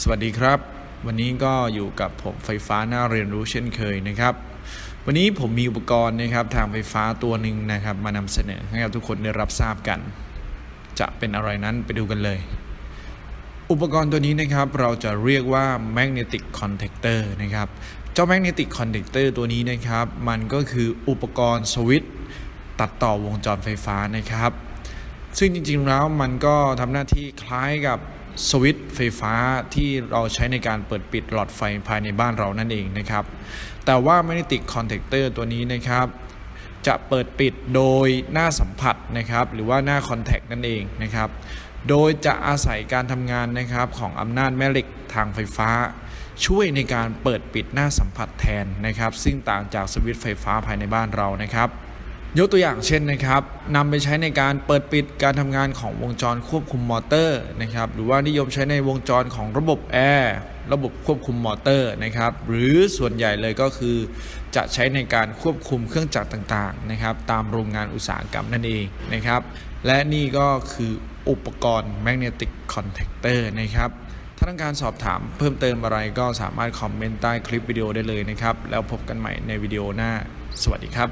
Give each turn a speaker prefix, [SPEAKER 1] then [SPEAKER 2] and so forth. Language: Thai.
[SPEAKER 1] สวัสดีครับ วันนี้ก็อยู่กับผมไฟฟ้าหน้าเรียนรู้เช่นเคยนะครับ วันนี้ผมมีอุปกรณ์นะครับทางไฟฟ้าตัวหนึ่งนะครับ มานำเสนอให้กับทุกคนได้รับทราบกัน จะเป็นอะไรนั้นไปดูกันเลย อุปกรณ์ตัวนี้นะครับเราจะเรียกว่า magnetic contactor นะครับ เจ้า magnetic contactor ตัวนี้นะครับ มันก็คืออุปกรณ์สวิตตัดต่อวงจรไฟฟ้านะครับ ซึ่งจริงๆแล้วมันก็ทำหน้าที่คล้ายกับ สวิตช์ไฟฟ้าที่เราใช้ในการเปิดปิดหลอดไฟภายในบ้านเรานั่นเองนะครับ แต่ว่า magnetic contactor ตัวนี้นะครับ จะเปิดปิดโดยหน้าสัมผัสนะครับ หรือว่าหน้า contact นั่นเองนะครับ โดยจะอาศัยการทำงานนะครับของอำนาจแม่เหล็กทางไฟฟ้า ช่วยในการเปิดปิดหน้าสัมผัสแทนนะครับ ซึ่งต่างจากสวิตช์ไฟฟ้าภายในบ้านเรานะครับ ยกตัวอย่างเช่นนะครับนำไปใช้ในการเปิดปิดการทำงานของวงจรควบคุมมอเตอร์นะครับหรือว่านิยมใช้ในวงจรของระบบแอร์ระบบควบคุมมอเตอร์นะครับหรือส่วนใหญ่เลยก็คือ จะใช้ในการควบคุมเครื่องจักรต่างๆนะครับตามโรงงานอุตสาหกรรมนั่นเองนะครับและนี่ก็คืออุปกรณ์ magnetic contactor นะครับถ้าต้องการสอบถามเพิ่มเติมอะไรก็สามารถคอมเมนต์ใต้คลิปวิดีโอได้เลยนะครับแล้วพบกันใหม่ในวิดีโอหน้า สวัสดีครับ